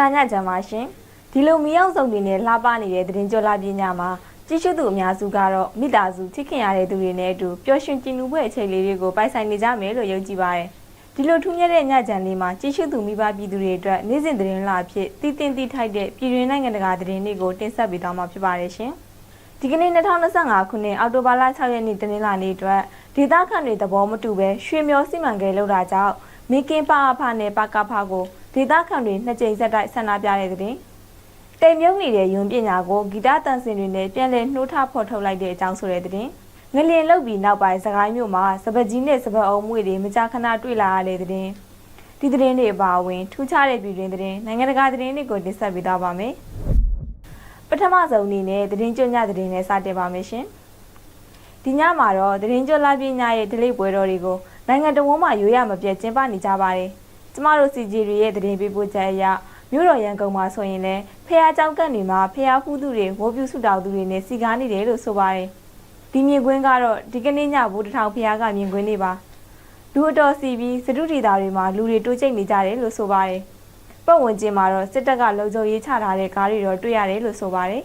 ္ဂလာညချမ်းပါရှင်ဒီလိုမီရောက်စုံတွေနဲ့လှပနေတဲ့သတင်းကြောလာပညာမှာကြည့်ရှုသူအများစုကတော့မိသားစုချစ်ခင်ရတဲ့သူတွေနဲ့အတူပျော်ရွှင်ကြည်နူးပွဲအခြေလေးတွေကိုပိုင်ဆိုင်နေကြမယ်လို့ယုံကြည်ပါတယ်ဒီလိုထူးမြတ်တဲ့ညချမ်းလေးမှာကြည့်ရှုသူမိဘပြည်သူတွေအတွက်နေ့စဉ်သတင်းလာဖြစ်တည်တင်တည်ထိုက်တဲ့ပြည်တွင်းနိုင်ငံတကာသတင်းတွေကိုတင်ဆက်ပေးသွားမှာဖြစ်ပါတယ်ရှင်ဒီကနေ့2025ခုနှစ်အောက်တိုဘာလ6ရက်နေ့တနင်္လာနေ့အတွက်ဒေသခံတွေသဘောမတူပဲရွှေမျောစီမံကိန်းလောက်တာကြောင့်မင်းကင်းပါအဖနဲ့ပါကဖကို ဒေသခံတွေနှစ်ကြိမ်ဆက်တိုက်ဆန္ဒပြတဲ့တဲ့တိမ်မြုပ်နေတဲ့ယွန်ပညာကိုဂီတတန်စင်တွေနဲ့ပြန်လည်နှိုးထဖော်ထုတ်လိုက်တဲ့အကြောင်းဆိုတဲ့တဲ့ငလျင်လုတ်ပြီးနောက်ပိုင်းစကိုင်းမြို့မှာစပကြီးနဲ့စပအုံမွေတွေမကြာခဏတွေ့လာရတဲ့တဲ့ဒီသတင်းတွေအပါအဝင်ထူးခြားတဲ့ပြည်တွင်းသတင်းနိုင်ငံတကာသတင်းတွေကိုတင်ဆက်ပေးသွားပါမယ်ပထမဆုံးအနေနဲ့သတင်းကြွညသတင်းနဲ့စတင်ပါမယ်ရှင်ဒီညမှာတော့သတင်းကြွလာပညာရဲ့ဒလိပွဲတော်တွေကိုနိုင်ငံတော်ဝန်မှရွေးရမပြတ်ကျင်းပနေကြပါတယ် ကျမတို့စီဂျီတွေရဲ့သတင်းပေးပို့ချက်အရမြို့တော်ရန်ကုန်မှာဆိုရင်လည်းဖះเจ้าကန့်တွေမှာဖះဖူးသူတွေဝိုးပြူဆုတောင်းသူတွေနဲ့စီကားနေတယ်လို့ဆိုပါတယ်ဒီမြင်ကွင်းကတော့ဒီကနေ့ညဘူးတစ်ထောင်ဖះကမြင်ကွင်းတွေပါလူအတော်စီပြီးစတုဒီတာတွေမှာလူတွေတိုးကျိတ်နေကြတယ်လို့ဆိုပါတယ်ပတ်ဝန်းကျင်မှာတော့စစ်တပ်ကလုံခြုံရေးချထားတဲ့ကားတွေတော့တွေ့ရတယ်လို့ဆိုပါတယ်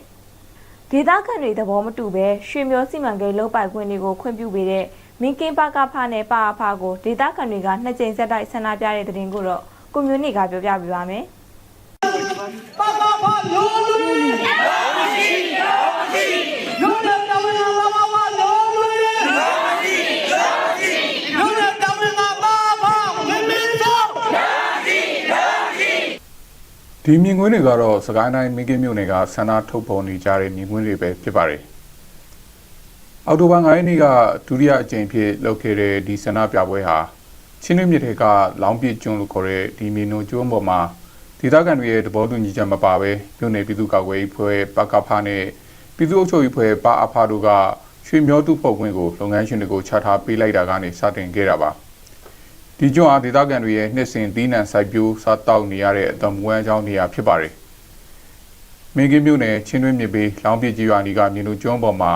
ဒေသခံတွေသဘောမတူပဲရွှေမျိုးစီမံကိန်းလုံးပိုက်ခွင့်တွေကိုခွင့်ပြုပေးတဲ့ မင်းကင်းပါကဖနဲ့ပါအဖကိုဒေသခံတွေကနှစ်ကြိမ်ဆက်တိုက်ဆန္ဒပြတဲ့တဲ့တင်ကိုတော့ကွန်မြူနတီကပြောပြပေးပါမယ်။ပါပါပါလိုလူဒီမြင်ကွင်းတွေကတော့စကိုင်းတိုင်းမင်းကင်းမြို့နယ်ကဆန္ဒထုတ်ဖော်နေကြတဲ့မြင်ကွင်းတွေပဲဖြစ်ပါတယ်။ အော်တိုဘာ9ရက်နေ့ကဒုတိယအကြိမ်ဖြစ်လုပ်ခဲ့တဲ့ဒီဆန္ဒပြပွဲဟာချင်းနှင်းမြစ်ထဲကလောင်းပြကျွန်းလို့ခေါ်တဲ့ဒီမီနိုကျွန်းပေါ်မှာဒေသခံတွေရဲ့သဘောတူညီချက်မပါဘဲမြို့နယ်ပြည်သူ့ကာကွယ်ရေးဖွဲ့ပကဖနဲ့ပြည်သူ့အုပ်ချုပ်ရေးဖွဲ့ပအဖတို့ကရွှေမျောတုပုတ်ခွင့်ကိုလုပ်ငန်းရှင်တွေကိုချထားပေးလိုက်တာကနေစတင်ခဲ့တာပါ။ဒီကျွန်းအားဒေသခံတွေရဲ့နှစ်စဉ်သီးနှံစိုက်ပျိုးစားတောက်နေရတဲ့အသမွေးအကြောင်းနေရာဖြစ်ပါတယ်။မင်းကင်းမြို့နယ်ချင်းတွင်းမြစ်ဘေးလောင်းပြကြီးရွာနီကမြင်းတို့ကျွန်းပေါ်မှာ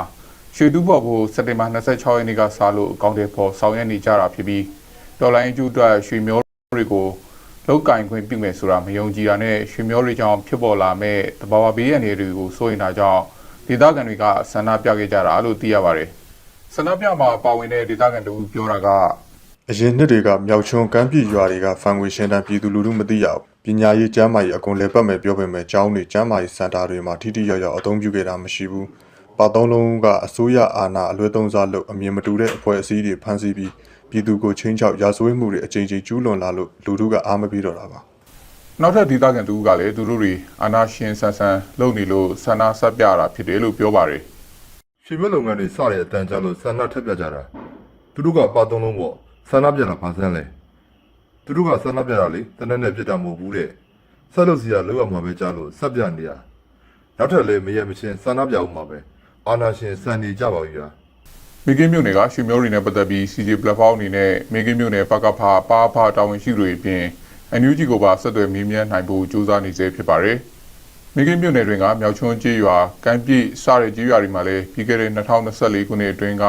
ရွှေတူးပေါ်ကိုစက်တင်ဘာ26ရက်နေ့ကစလို့အကောင့်တွေပေါ်ဆောင်ရွက်နေကြတာဖြစ်ပြီးဒေါ်လာအင်ကျူအတွက်ရွှေမျောတွေကိုလောက်ကင်ခွင့်ပြုမယ်ဆိုတာမယုံကြည်တာနဲ့ရွှေမျောတွေကြောင့်ဖြစ်ပေါ်လာမဲ့တဘာဝဘေးရန်တွေကိုစိုးရိမ်တာကြောင့်ဒေသခံတွေကဆန္ဒပြခဲ့ကြတာလို့သိရပါတယ်။ဆန္ဒပြမှာပါဝင်တဲ့ဒေသခံတို့ပြောတာကအရင်နှစ်တွေကမြောက်ချွန်းကမ်းပြည်ရွာတွေကဖန်ငွေရှင်းတန်းပြည်သူလူထုမသိရဘူးပညာရေးကျမ်းမာရေးအကုန်လည်းပတ်မဲ့ပြောပေမဲ့ကျောင်းတွေကျမ်းမာရေးစင်တာတွေမှာထိထိရောက်ရောက်အသုံးပြုခဲ့တာမရှိဘူး ပါသုံးလုံးကအစိုးရအာဏာအလွဲသုံးစားလုပ်အမြင်မတူတဲ့အဖွဲ့အစည်းတွေဖမ်းဆီးပြီးပြည်သူကိုချင်းချောက်ရာဇဝတ်မှုတွေအကြိမ်ကြိမ်ကျူးလွန်လာလို့လူထုကအားမပေးတော့တာပါနောက်ထပ်ဒေသခံတူကလည်းသူတို့တွေအာနာရှင်ဆန်ဆန်လုပ်နေလို့ဆန္ဒဆက်ပြတာဖြစ်တယ်လို့ပြောပါတယ်ရွှေမြက်လုပ်ငန်းတွေစတဲ့အတန်ကြာလို့ဆန္ဒထက်ပြကြတာသူတို့ကပါသုံးလုံးပေါ့ဆန္ဒပြတာဘာစမ်းလဲသူတို့ကဆန္ဒပြတာလေတနက်နဲ့ပြစ်တာမဟုတ်ဘူးတဲ့ဆက်လို့စီရလောက်အောင်မှာပဲကြားလို့ဆက်ပြနေတာနောက်ထပ်လည်းမရမချင်းဆန္ဒပြအောင်မှာပဲ အာနာရှင်စံနေကြပါပြီဗျာ။မိကင်းမြို့နယ်ကရွှေမျိုးတွေနဲ့ပတ်သက်ပြီး CJ platform အနေနဲ့မိကင်းမြို့နယ်ပကဖပါဖတာဝန်ရှိသူတွေအပြင်အန်ယူဂျီကိုပါဆက်သွယ်မေးမြန်းနိုင်ဖို့ကြိုးစားနေစေဖြစ်ပါတယ်။မိကင်းမြို့နယ်တွင်ကမြောက်ချွန်းကျေးရွာကမ်းပြည့်စတဲ့ကျေးရွာတွေမှာလည်းပြီးခဲ့တဲ့2024ခုနှစ်အတွင်းက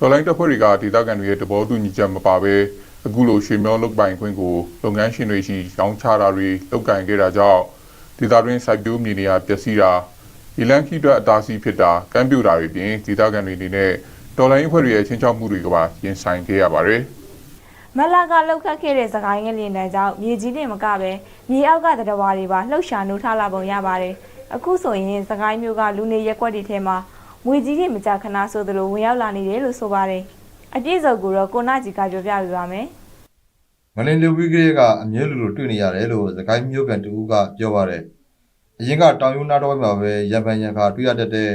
ဒေါ်လိုင်းတပ်ဖွဲ့တွေကဒေသခံတွေရဲ့တဘောတူညီချက်မပါဘဲအခုလိုရွှေမျိုးလုတ်ပိုင်ခွင့်ကိုလုပ်ငန်းရှင်တွေရှိရောင်းချတာတွေလုပ်ကင်ခဲ့တာကြောင့်ဒေသတွင်းစိုက်ပျိုးမြေနေရာပျက်စီးတာ ဒီလန်ခီအတွက်အတားဆီးဖြစ်တာကမ်းပြူတာတွေပြင်ဒေသခံတွေအနေနဲ့ဒေါ်လာရင်းဖွဲ့တွေရဲ့ချင်းချောက်မှုတွေကပါရင်ဆိုင်ခဲ့ရပါတယ်မလာကလှုပ်ခတ်ခဲ့တဲ့စကိုင်းငလျင်တန်းကြောင့်မြေကြီးတင်မကပဲမြေအောက်ကတရဝါတွေပါလှုပ်ရှားနှိုးထားလာပုံရပါတယ်အခုဆိုရင်စကိုင်းမျိုးကလူနေရက်ွက်တွေထဲမှာငွေကြီးတွေမကြခဏဆိုသလိုဝင်ရောက်လာနေတယ်လို့ဆိုပါတယ်အပြည့်စုံကိုတော့ကိုနာကြီးကပြောပြပေးပါမယ်မလင်းလူဝီကလေးကအမြဲလိုလိုတွေ့နေရတယ်လို့သခိုင်းမျိုးကန်တူကပြောပါတယ်။ အရင်ကတောင်ယူနာတော့မှာပဲရံပန်ရံခါတွေ့ရတတ်တဲ့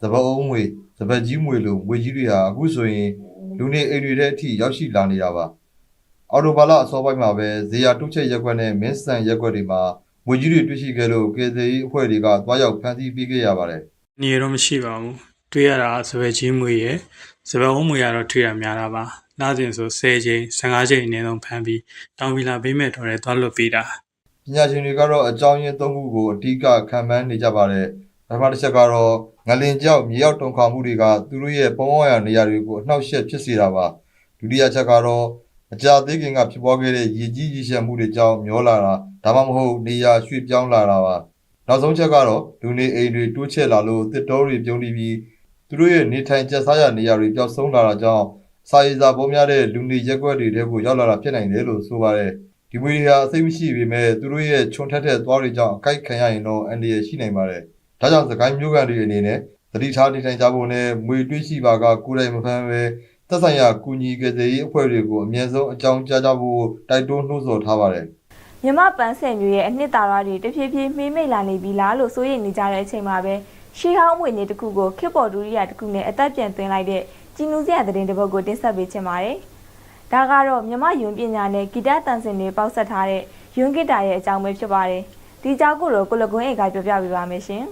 သဘအုံးငွေသဘကြီးငွေလိုငွေကြီးတွေဟာအခုဆိုရင်လူနေအိမ်တွေထဲအထိရောက်ရှိလာနေတာပါ။အော်တိုဘာလအစောပိုင်းမှာပဲဇေယျတုချက်ရက်ကွက်နဲ့မင်းစံရက်ကွက်တွေမှာငွေကြီးတွေတွေ့ရှိခဲ့လို့ကေသေကြီးအဖွဲ့တွေကတွားရောက်ဖမ်းဆီးပေးခဲ့ရပါတယ်။နေတော့မရှိပါဘူးတွေ့ရတာစပယ်ကြီးမွေရယ်စပယ်အုံးမွေရတော့တွေ့ရများတာပါလာစဉ်ဆို10ချိန်15ချိန်အနည်းဆုံးဖမ်းပြီးတောင်ဗီလာပေးမဲ့တော့လဲသွားလွတ်ပေးတာပ ညာရှင်တွေကတော့အကြောင်းရင်းသုံးခုကိုအတိအကခံမှန်းနေကြပါတယ်။ပထမတစ်ချက်ကတော့ငလင်ကြောက်မြေရောက်တုံခါမှုတွေကသူတို့ရဲ့ပုံဝရနေရာတွေကိုအနှောက်အယှက်ဖြစ်စေတာပါ။ဒုတိယချက်ကတော့အကြာသေးခင်ကဖြစ်ပွားခဲ့တဲ့ရေကြီးရေရှမ်းမှုတွေကြောင့်မျောလာတာဒါမှမဟုတ်နေရာရွှေ့ပြောင်းလာတာပါနောက်ဆုံးချက်ကတော့လူနေအိမ်တွေတိုးချဲ့လာလို့တစ်တော်တွေပြုံးနေပြီးသူတို့ရဲ့နေထိုင်ကျဆားရနေရာတွေပျောက်ဆုံးလာတာကြောင့်စာရေးစာပေါ်များတဲ့လူနေရက်ကွက်တွေထဲကိုရောက်လာတာဖြစ်နိုင်တယ်လို့ဆိုပါတယ် ဒီမွေတွေဟာအစိတ်မရှိပေမဲ့သူတို့ရဲ့ခြုံထက်တဲ့သွားတွေကြောင့်အကိုက်ခံရရင်တော့အန္တရာယ်ရှိနိုင်ပါတယ်ဒါကြောင့်စကိုင်းမျိုးကန်တွေအနေနဲ့သတိထားနေထိုင်ကြဖို့နဲ့မွေတွေးရှိပါကကိုယ်တိုင်မဖမ်းပဲသက်ဆိုင်ရာကုညီကယ်ဆယ်ရေးအဖွဲ့တွေကိုအမြဲဆုံးအကြောင်းကြားကြဖို့တိုက်တွန်းနှိုးဆော်ထားပါတယ်မြမပန်းဆယ်မျိုးရဲ့အနှစ်သာရတွေတဖြည်းဖြည်းမှေးမိတ်လာနေပြီလားလို့စိုးရိမ်နေကြတဲ့အချိန်မှာပဲရှေးဟောင်းမွေနေတစ်ခုကိုခေတ်ပေါ်ဒူရိယာတစ်ခုနဲ့အသက်ပြန်သွင်းလိုက်တဲ့ကြည်နူးစရာသတင်းတစ်ပုဒ်ကိုတင်ဆက်ပေးချင်ပါတယ်။ ဒါကတော့မြမယွန်းပညာနဲ့ဂီတတန်စင်တွေပေါက်ဆက်ထားတဲ့ယွန်းဂီတာရဲ့အကြောင်းပဲဖြစ်ပါတယ်။ဒီအကြောင်းကိုတော့ကိုလကွန်းဧကပြောပြပေးပါမယ်ရှင်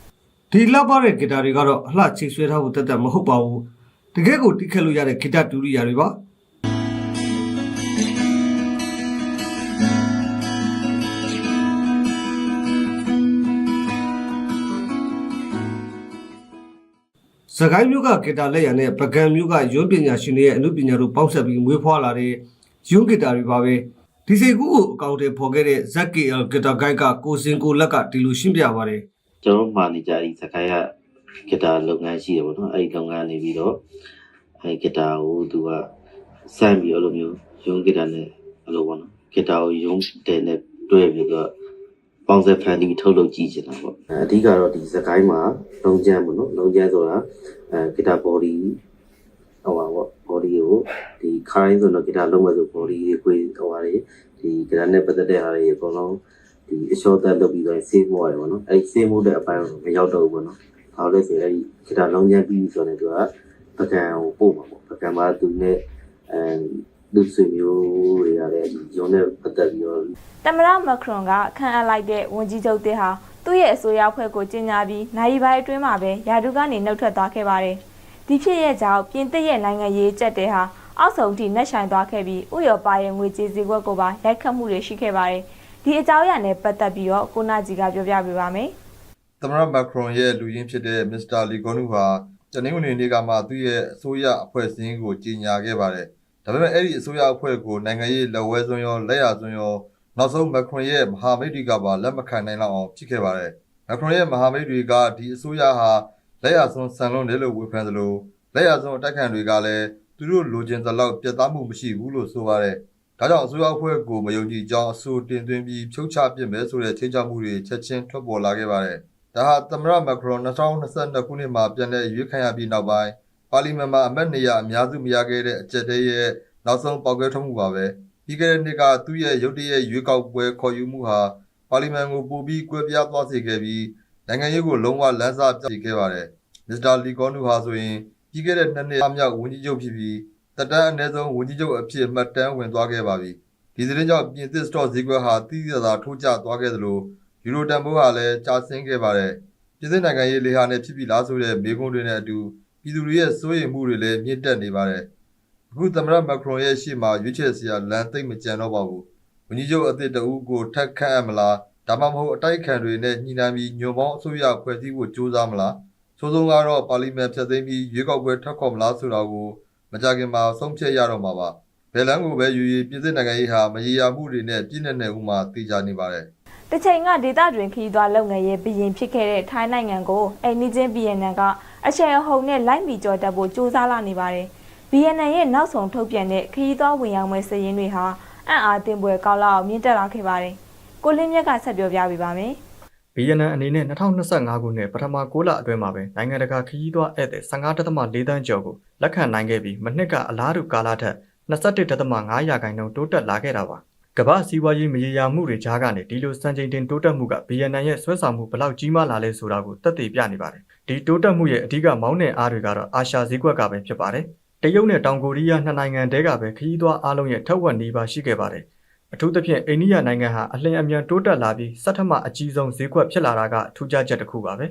။ဒီလှပတဲ့ဂီတာတွေကတော့အလှချိတ်ဆွဲထားဖို့တက်တက်မဟုတ်ပါဘူးတကယ်ကိုတိခက်လို့ရတဲ့ဂီတဒူရိယာတွေပါ စကိုင်းမျိုးကဂီတာလက်ရံနဲ့ပကံမျိုးကရွံ့ပညာရှင်တွေရဲ့အမှုပညာတို့ပေါင်းဆက်ပြီးမွေးဖွားလာတဲ့ရွံ့ဂီတာတွေပါပဲဒီစိတ်ကူးကိုအကောင့်တွေဖော်ခဲ့တဲ့ ZKL ဂီတာဂိုင်းကကိုစင်ကိုလက်ကဒီလိုရှင်းပြပါတယ်ကျွန်တော်မာနေကြအဲဒီစကိုင်းကဂီတာလုပ်ငန်းရှိတယ်ပေါ့နော်အဲဒီလုပ်ငန်းနေပြီးတော့အဲဒီဂီတာကိုသူကစမ်းပြီးအဲ့လိုမျိုးယုံဂီတာနဲ့အဲ့လိုပေါ့နော်ဂီတာကိုယုံတယ်နဲ့တွဲပြီးတော့ ပေါင်းစပ်ဖန်တီးထုတ်လုပ်ကြည့်ချင်တာပေါ့အဲအဓိကတော့ဒီစကိုင်းမှာလုံးချမ်းပေါ့နော်လုံးချမ်းဆိုတာအဲဂီတာ body ဟိုပါပေါ့ body ကိုဒီခိုင်းဆိုတော့ဂီတာလုံးမဲ့ဆို body ကိုဟိုပါလေဒီဂီတာနဲ့ပတ်သက်တဲ့ဟာတွေအကုန်လုံးဒီအလျှော့တက်လုပ်ပြီးတော့ဆေးမိုးရတယ်ပေါ့နော်အဲဒီဆေးမိုးတဲ့အပိုင်းကိုမရောက်တော့ဘူးပေါ့နော်။ဘာလို့လဲဆိုရင်အဲဒီဂီတာလုံးချမ်းပြီးဆိုတော့သူကပကံကိုပို့မှာပေါ့။ပကံမှာသူနဲ့အဲလူဆွေမျိုးတွေကလည်းဒီ ရုံးနဲ့ပတ်သက်ပြီးတော့တမရမခရွန်ကခန့်အပ်လိုက်တဲ့ဝန်ကြီးချုပ်တစ်ဟာသူ့ရဲ့အစိုးရအဖွဲ့ကိုကြီးညာပြီးနိုင်ပိုင်းအတွင်းမှာပဲယာဒုကနေနှုတ်ထွက်သွားခဲ့ပါတယ်။ဒီဖြစ်ရဲ့ကြောင့်ပြင်သစ်ရဲ့နိုင်ငံရေးကြက်တဲ့ဟာအောက်ဆုံးထိနှက်ဆိုင်သွားခဲ့ပြီးဥရောပရဲ့ငွေကြေးစည်းကွက်ကိုပါရိုက်ခတ်မှုတွေရှိခဲ့ပါတယ်။ဒီအကြောင်းအရာနဲ့ပတ်သက်ပြီးတော့ကိုနာကြီးကပြောပြပေးပါမယ်။သမ္မတမက်ခရွန်ရဲ့လူရင်းဖြစ်တဲ့မစ္စတာလီဂွန်နူဟာတနင်္ဂနွေနေ့ကမှသူ့ရဲ့အစိုးရအဖွဲ့အစည်းကိုကြီးညာခဲ့ပါတယ်။ ဒါပေမဲ့အဲ့ဒီအစိုးရအဖွဲ့ကိုနိုင်ငံရေးလက်ဝဲစွန်းရောလက်ရစွန်းရောနောက်ဆုံးမက်ခရွန်ရဲ့မဟာမိတ်တွေကပါလက်မခံနိုင်လောက်အောင်ဖြစ်ခဲ့ပါတယ်။မက်ခရွန်ရဲ့မဟာမိတ်တွေကဒီအစိုးရဟာလက်ရစွန်းဆန်လွန်းတယ်လို့ဝေဖန်သလိုလက်ရစွန်းအတိုက်ခံတွေကလည်းသူတို့လိုချင်သလောက်ပြတ်သားမှုမရှိဘူးလို့ဆိုပါတယ်။ဒါကြောင့်အစိုးရအဖွဲ့ကိုမယုံကြည်ကြောင်းအဆိုတင်သွင်းပြီးဖြုတ်ချပစ်မယ်ဆိုတဲ့ချိန်ချမှုတွေချက်ချင်းထွက်ပေါ်လာခဲ့ပါတယ်။ဒါဟာသမ္မတမက်ခရွန်2022ခုနှစ်မှာပြန်လည်ရွေးခံရပြီးနောက်ပိုင်း ပါလီမန်မှာအမတ်နေရအများစုမရခဲ့တဲ့အကြက်တဲရဲ့နောက်ဆုံးပေါက်ကွဲထွက်မှုပါပဲပြီးခဲ့တဲ့နှစ်ကသူ့ရဲ့ရုတ်တရက်ရွေးကောက်ပွဲခေါ်ယူမှုဟာပါလီမန်ကိုပိုပြီးကွဲပြားသွားစေခဲ့ပြီးနိုင်ငံရေးကိုလုံးဝလမ်းစာပြစေခဲ့ပါတယ်မစ္စတာလီဂွန်နူဟာဆိုရင်ပြီးခဲ့တဲ့နှစ်နှစ်အမြောက်ဝန်ကြီးချုပ်ဖြစ်ပြီးတက်တန်းအနည်းဆုံးဝန်ကြီးချုပ်အဖြစ်မှတ်တမ်းဝင်သွားခဲ့ပါပြီဒီသတင်းကြောင့်ပြင်သစ်စတော့ဈေးကွက်ဟာတိတိကျကျထိုးကျသွားခဲ့သလိုယူရိုတန်ဖိုးဟာလည်းကျဆင်းခဲ့ပါတယ်။ပြည်သစ်နိုင်ငံရေးလေဟာနဲ့ဖြစ်ပြီလားဆိုတဲ့မေးခွန်းတွေနဲ့အတူ ပြည်သူတွေရဲ့စိုးရိမ်မှုတွေလည်းမြင့်တက်နေပါတယ်။အခုသမ္မတမက်ခရွန်ရဲ့ရှေ့မှာရွေးချယ်စရာလမ်းသိမ့်မကြံတော့ပါဘူး။ဝန်ကြီးချုပ်အသစ်တဦးကိုထပ်ခန့်အပ်မလားဒါမှမဟုတ်အတိုက်အခံတွေနဲ့ညှိနှိုင်းပြီးညွန်ပေါင်းအစိုးရဖွဲ့စည်းဖို့ကြိုးစားမလားဆိုဆုံးကတော့ပါလီမန်ဖျက်သိမ်းပြီးရွေးကောက်ပွဲထွက်ခေါ်မလားဆိုတာကိုမကြခင်မှာဆုံးဖြတ်ရတော့မှာပါ။ဘယ်လမ်းကိုပဲယူရည်ပြည်သစ်နိုင်ငံရေးဟာမရေရာမှုတွေနဲ့ပြည့်နေနေဥမှာတည်ကြနေပါတယ်။တစ်ချိန်ကဒေသတွင်ခရီးသွားလုပ်ငန်းရဲ့ဘီရင်ဖြစ်ခဲ့တဲ့ထိုင်းနိုင်ငံကိုအိမ်နီးချင်းဗီယက်နမ်က အချယ်အဟုန်နဲ့လိုက်မီကြော်တက်ဖို့စူးစမ်းလာနေပါတယ်။ဗီယက်နမ်ရဲ့နောက်ဆုံးထုတ်ပြန်တဲ့ခရီးသွားဝင်ရောက်မဲ့စည်ရင်းတွေဟာအံ့အားသင့်ပွဲကောက်လောက်အောင်မြင့်တက်လာခဲ့ပါတယ်။ကိုလင်းမြတ်ကဆက်ပြောပြပေးပါမယ်။ဗီယက်နမ်အနေနဲ့2025ခုနှစ်ပထမ6လအတွင်းမှာပဲနိုင်ငံတကာခရီးသွားဧည့်သည်15.4တန်းကျော်ကိုလက်ခံနိုင်ခဲ့ပြီးမနှစ်ကအလားတူကာလထက်21.5ရာခိုင်နှုန်းတိုးတက်လာခဲ့တာပါ ကမ္ဘာစီးပွားရေးမရေရာမှုတွေကြားကနေဒီလိုစံချိန်တင်တိုးတက်မှုကဗီယက်နမ်ရဲ့ဆွဲဆောင်မှုဘလောက်ကြီးမားလာလဲဆိုတာကိုသက်သေပြနေပါတယ်ဒီတိုးတက်မှုရဲ့အဓိကမောင်းနှင်အားတွေကတော့အာရှဈေးကွက်ကပဲဖြစ်ပါတယ်တရုတ်နဲ့တောင်ကိုရီးယားနှစ်နိုင်ငံတည်းကပဲခရီးသွားအားလုံးရဲ့ထက်ဝက်နီးပါးရှိခဲ့ပါတယ်အထူးသဖြင့်အိန္ဒိယနိုင်ငံဟာအလင်းအမြန်တိုးတက်လာပြီးစက်ထမအကြီးဆုံးဈေးကွက်ဖြစ်လာတာကထူးခြားချက်တစ်ခုပါပဲ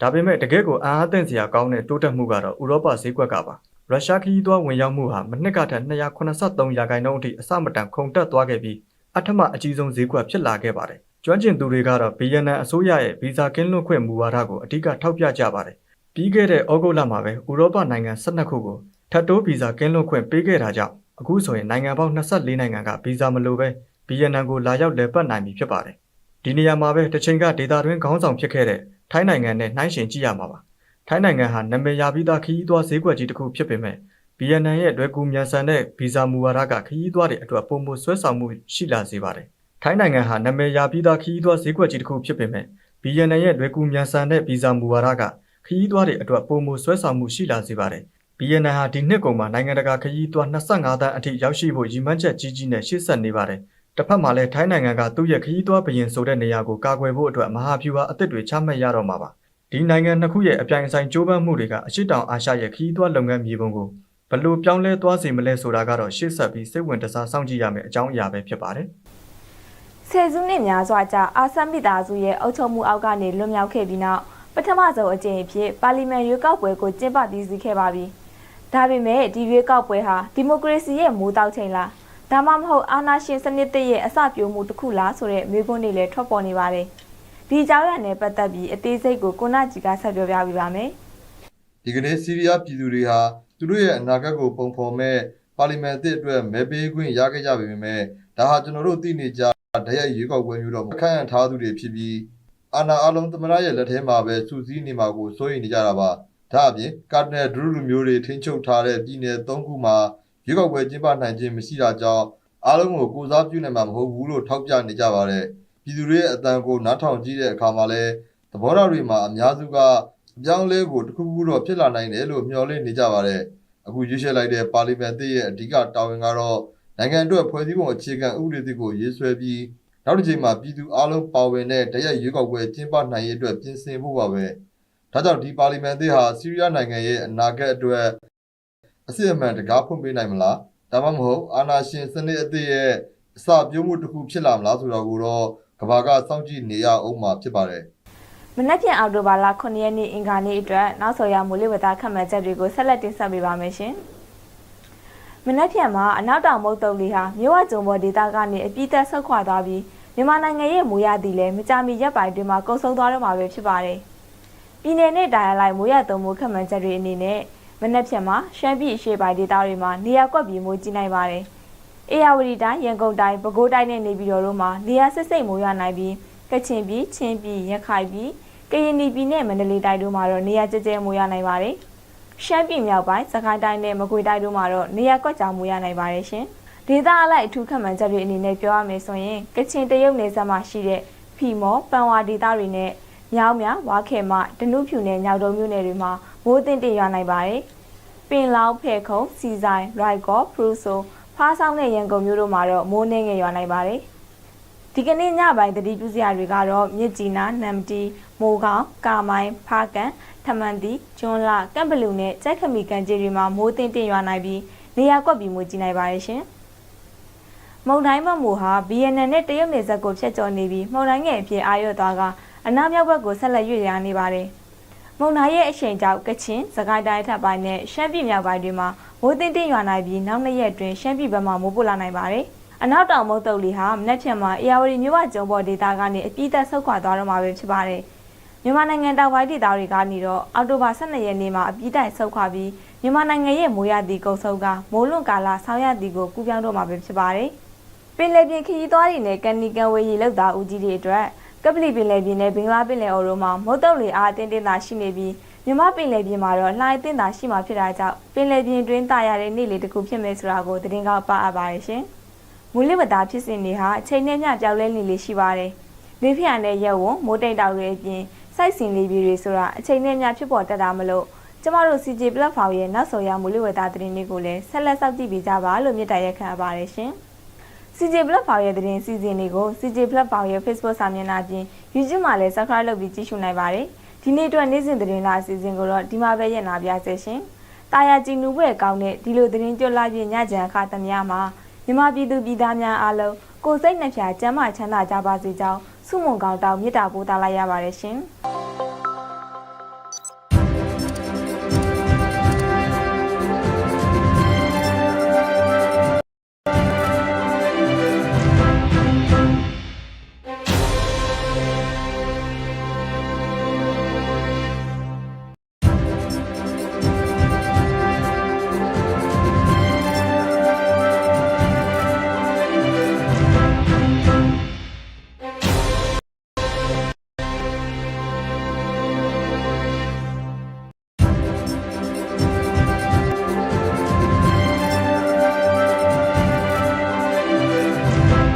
ဒါပေမဲ့တကယ့်ကိုအားအသင့်စရာကောင်းတဲ့တိုးတက်မှုကတော့ဥရောပဈေးကွက်ကပါ ရုရှားခရီးသွားဝင်ရောက်မှုဟာမနှစ်ကထက်283ရာခိုင်နှုန်းအထိအဆမတန်ခုန်တက်သွားခဲ့ပြီးအထမအကြီးဆုံးဈေးကွက်ဖြစ်လာခဲ့ပါတယ်ကျွမ်းကျင်သူတွေကတော့ဗီယက်နမ်အစိုးရရဲ့ဗီဇာကင်းလွတ်ခွင့်မူဝါဒကိုအဓိကထောက်ပြကြပါတယ်ပြီးခဲ့တဲ့ဩဂုတ်လမှာပဲဥရောပနိုင်ငံ12ခုကိုထပ်တိုးဗီဇာကင်းလွတ်ခွင့်ပေးခဲ့တာကြောင့်အခုဆိုရင်နိုင်ငံပေါင်း24နိုင်ငံကဗီဇာမလိုပဲဗီယက်နမ်ကိုလာရောက်လည်ပတ်နိုင်ပြီဖြစ်ပါတယ်ဒီနေရာမှာပဲတစ်ချိန်ကဒေတာတွင်းခေါင်းဆောင်ဖြစ်ခဲ့တဲ့ထိုင်းနိုင်ငံနဲ့နှိုင်းယှဉ်ကြည့်ရမှာပါ ထိုင်းနိုင်ငံဟာနာမည်ရပြီးသားခရီးသွားဈေးကွက်ကြီးတစ်ခုဖြစ်ပေမဲ့ဗီယက်နမ်ရဲ့လွယ်ကူမြန်ဆန်တဲ့ဗီဇာမူဝါဒကခရီးသွားတွေအတွက်ပုံမှုဆွဲဆောင်မှုရှိလာစေပါတယ်ထိုင်းနိုင်ငံဟာနာမည်ရပြီးသားခရီးသွားဈေးကွက်ကြီးတစ်ခုဖြစ်ပေမဲ့ဗီယက်နမ်ရဲ့လွယ်ကူမြန်ဆန်တဲ့ဗီဇာမူဝါဒကခရီးသွားတွေအတွက်ပုံမှုဆွဲဆောင်မှုရှိလာစေပါတယ်ဗီယက်နမ်ဟာဒီနှစ်ကုန်မှာနိုင်ငံတကာခရီးသွား25တန်းအထိရောက်ရှိဖို့ရည်မှန်းချက်ကြီးကြီးနဲ့ရှေ့ဆက်နေပါတယ်တစ်ဖက်မှာလည်းထိုင်းနိုင်ငံကသူ့ရဲ့ခရီးသွားဘရင်ဆိုတဲ့နေရာကိုကာကွယ်ဖို့အတွက်မဟာဗျူဟာအသစ်တွေချမှတ်ရတော့မှာပါ ဒီနိုင်ငံနှစ်ခုရဲ့အပြိုင်အဆိုင်ကြိုးပမ်းမှုတွေကအရှိတောင်အာရှရဲ့ခရီးသွားလုပ်ငန်းမြေပုံကိုဘလို့ပြောင်းလဲသွားစေမလဲဆိုတာကတော့ရှေ့ဆက်ပြီးစိတ်ဝင်တစားစောင့်ကြည့်ရမယ့်အကြောင်းအရာပဲဖြစ်ပါတယ်ဆယ်စုနှစ်များစွာကြာအာဆမ်မိသားစုရဲ့အုပ်ချုပ်မှုအောက်ကနေလွတ်မြောက်ခဲ့ပြီးနောက်ပထမဆုံးအကြိမ်အဖြစ်ပါလီမန်ရွေးကောက်ပွဲကိုကျင်းပပြီးစီးခဲ့ပါပြီ။ဒါပေမဲ့ဒီရွေးကောက်ပွဲဟာဒီမိုကရေစီရဲ့မိုးတောက်ချိန်လားဒါမှမဟုတ်အာဏာရှင်စနစ်တရဲ့အစပြိုးမှုတစ်ခုလားဆိုတဲ့မေးခွန်းတွေလည်းထွက်ပေါ်နေပါတယ်။ ဒီအကြောင်းအရာနဲ့ပတ်သက်ပြီးအသေးစိတ်ကိုကိုနာကြီးကဆက်ပြောပြပေးပါမယ်။ဒီကနေ့စီးရီးယားပြည်သူတွေဟာသူတို့ရဲ့အနာဂတ်ကိုပုံဖော်မဲ့ပါလီမန်အသစ်အတွက်မဲပေးခွင့်ရခဲ့ကြပေမဲ့ဒါဟာကျွန်တော်တို့သိနေကြဓာတ်ရိုက်ရွေးကောက်ပွဲမျိုးတော့မခန့်အပ်ထားသူတွေဖြစ်ပြီးအာဏာအလုံးသမရရဲ့လက်ထဲမှာပဲစူးစီးနေမှာကိုစိုးရိမ်နေကြတာပါဒါအပြင်ကာတနယ်ဒရူလူမျိုးတွေထိန်းချုပ်ထားတဲ့ပြည်နယ်၃ခုမှာရွေးကောက်ပွဲကျင်းပနိုင်ခြင်းမရှိတာကြောင့်အားလုံးကိုကိုစားပြုနိုင်မှာမဟုတ်ဘူးလို့ထောက်ပြနေကြပါတယ် ပြည်သူတွေရဲ့အတန်ကိုနားထောင်ကြည့်တဲ့အခါမှာလဲသဘောထားတွေမှာအများစုကအပြောင်းအလဲကိုတစ်ခုခုတော့ဖြစ်လာနိုင်တယ်လို့မျှော်လင့်နေကြပါတယ်အခုရွေးချယ်လိုက်တဲ့ပါလီမန်သစ်ရဲ့အဓိကတာဝန်ကတော့နိုင်ငံအတွက်ဖွဲ့စည်းပုံအခြေခံဥပဒေသစ်ကိုရေးဆွဲပြီးနောက်တစ်ချိန်မှာပြည်သူအလုံးပါဝင်တဲ့တရက်ရွေးကောက်ပွဲကျင်းပနိုင်ရေးအတွက်ပြင်ဆင်ဖို့ပါပဲဒါကြောင့်ဒီပါလီမန်သစ်ဟာဆီးရီးယားနိုင်ငံရဲ့အနာဂတ်အတွက်အစစ်အမှန်တကားဖွင့်ပေးနိုင်မလားဒါမှမဟုတ်အာဏာရှင်စနစ်အသစ်ရဲ့အစပြုံးမှုတစ်ခုဖြစ်လာမလားဆိုတော့ကိုတော့ ကဘာကစောင့်ကြည့်နေရအောင်မှာဖြစ်ပါတယ်မနက်ဖြန်အောက်တိုဘာလ9ရက်နေ့အင်္ဂါနေ့အတွက်နောက်ဆော်ရမိုးလေဝသခန့်မှန်းချက်တွေကိုဆက်လက်တင်ဆက်ပေးပါမယ်ရှင်။မနက်ဖြန်မှာအနောက်တောင်မုတ်တုံလီဟာမြို့ဝကျုံပေါ်ဒေသကနေအပြည့်သက်ဆုတ်ခွာသွားပြီးမြန်မာနိုင်ငံရဲ့မိုးရသည်လည်းမကြမီရက်ပိုင်းတွင်မှာကုန်းဆုံးသွားတော့မှာပဲဖြစ်ပါတယ်။ပြည်내နဲ့တာယာလိုက်မိုးရသုံးမိုးခန့်မှန်းချက်တွေအနေနဲ့မနက်ဖြန်မှာရှမ်းပြည်အရှေ့ပိုင်းဒေသတွေမှာနေရာကွက်ပြီးမိုးကြီးနိုင်ပါတယ်။ အေရဝတီတိုင်းရန်ကုန်တိုင်းပဲခူးတိုင်းနဲ့နေပြည်တော်တို့မှာနေရာစစ်စိတ်မိုးရနိုင်ပြီးကချင်ပြည်ချင်းပြည်ရခိုင်ပြည်ကရင်ပြည်နဲ့မန္တလေးတိုင်းတို့မှာတော့နေရာကျကျမိုးရနိုင်ပါတယ်။ရှမ်းပြည်မြောက်ပိုင်းစကိုင်းတိုင်းနဲ့မကွေးတိုင်းတို့မှာတော့နေရာကွက်ကြားမိုးရနိုင်ပါတယ်ရှင်။ဒေသအလိုက်အထူးခန့်မှန်းချက်တွေအနေနဲ့ပြောရမယ်ဆိုရင်ကချင်တရုတ်နယ်စပ်မှာရှိတဲ့ဖီမောပန်ဝါဒေသတွေနဲ့မြောင်းမြဝါခဲမဒနုဖြူနဲ့ညောင်တုံမြို့နယ်တွေမှာမိုးတင်တင်ရွာနိုင်ပါတယ်။ပင်လောင်းဖဲခုံစီဆိုင်ရိုက်ကော့ဖရူဆို ဖားဆောင်နဲ့ရန်ကုန်မြို့တို့မှာတော့မိုးနှင်းငယ်ရွာနိုင်ပါတယ်။ဒီကနေ့ညပိုင်းတတိပြုစရာတွေကတော့မြစ်ကြီးနားနမ်တီမိုးကောင်းကာမိုင်းဖားကန်ထမန်တီကျွန်းလာကမ်ဘလူနဲ့ကြက်ခမီကန်ကြီးတွေမှာမိုးတင်တင်ရွာနိုင်ပြီးနေရာကွက်ပြီးမိုးကြီးနိုင်ပါတယ်ရှင်။မုန်တိုင်းမမူဟာ BNN နဲ့တရုတ်နယ်စပ်ကိုဖျက်ကျော်နေပြီးမုန်တိုင်းငယ်အဖြစ်အာရုံသွားကအနောက်မြောက်ဘက်ကိုဆက်လက်ရွေ့လျားနေပါတယ်။မုန်တိုင်းရဲ့အရှိန်ကြောင့်ကချင်၊စကိုင်းတိုင်းထပ်ပိုင်းနဲ့ရှမ်းပြည်မြောက်ပိုင်းတွေမှာ မိုးတင်တင်ရွာနိုင်ပြီးနောက်နှစ်ရက်အတွင်းရှမ်းပြည်ဘက်မှာမိုးပိုလာနိုင်ပါတယ်။အနောက်တောင်မုတ်တုပ်လီဟာမနက်ဖြန်မှာအေယာဝတီမြို့ဝကျုံပေါ်ဒေသကနေအပြည့်သက်ဆုတ်ခွာသွားတော့မှာပဲဖြစ်ပါတယ်။မြန်မာနိုင်ငံတောင်ပိုင်းဒေသတွေကနေတော့အောက်တိုဘာ12ရက်နေ့မှာအပြည့်တိုင်ဆုတ်ခွာပြီးမြန်မာနိုင်ငံရဲ့မိုးရသည့်ကုန်းဆုတ်ကမိုးလွန်ကာလဆောင်းရသည့်ကိုကူးပြောင်းတော့မှာပဲဖြစ်ပါတယ်။ပင်လယ်ပြင်ခရီးသွားတွေနဲ့ကန်နီကန်ဝေးရီလောက်သားဦးကြီးတွေအတွက်ကပလီပင်လယ်ပြင်နဲ့ဘင်္ဂလားပင်လယ်အော်တို့မှာမုတ်တုပ်လေအားအတင်းတင်းသာရှိနေပြီး မြမပင်လယ်ပြင်မှာတော့လှိုင်းအတင်းသာရှိမှဖြစ်တာကြောင့်ပင်လယ်ပြင်တွင်းတာရတဲ့နေ့လေးတစ်ခုဖြစ်မယ်ဆိုတာကိုသတင်းကောက်ပါအပ်ပါတယ်ရှင်။မူလဝတ္တာဖြစ်စဉ်တွေဟာအချိန်နဲ့မျှပြောင်းလဲနေလေရှိပါတယ်။လေဖျာနဲ့ရက်ဝံမိုးတိမ်တောက်တွေအပြင်စိုက်စင်လေးပြည်တွေဆိုတာအချိန်နဲ့မျှဖြစ်ပေါ်တတ်တာမလို့ကျမတို့ CJ platform ရဲ့နောက်ဆုံးရမူလဝတ္တာသတင်းတွေကိုလည်းဆက်လက်စောင့်ကြည့်ပေးကြပါလို့မြစ်တာရက်ခံအပ်ပါတယ်ရှင်။ CJ platform ရဲ့သတင်းစီစဉ်တွေကို CJ platform ရဲ့ Facebook စာမျက်နှာပြင် YouTube မှာလည်း Subscribe လုပ်ပြီးကြည့်ရှုနိုင်ပါတယ်။ ဒီနေ့အတွက်နေ့စဉ်သတင်းလာအစီအစဉ်ကိုတော့ဒီမှာပဲရနာပြစေရှင်။တာယာကြည်နူပွဲကောင်းတဲ့ဒီလိုသတင်းကြွလာပြညကြံအခါသမယမှာမြမပြည်သူပြည်သားများအားလုံးကိုစိတ်နှဖျားကျမ်းမာချမ်းသာကြပါစေကြောင်းဆုမွန်ကောင်းတောင်းမေတ္တာပို့သလိုက်ရပါတယ်ရှင်။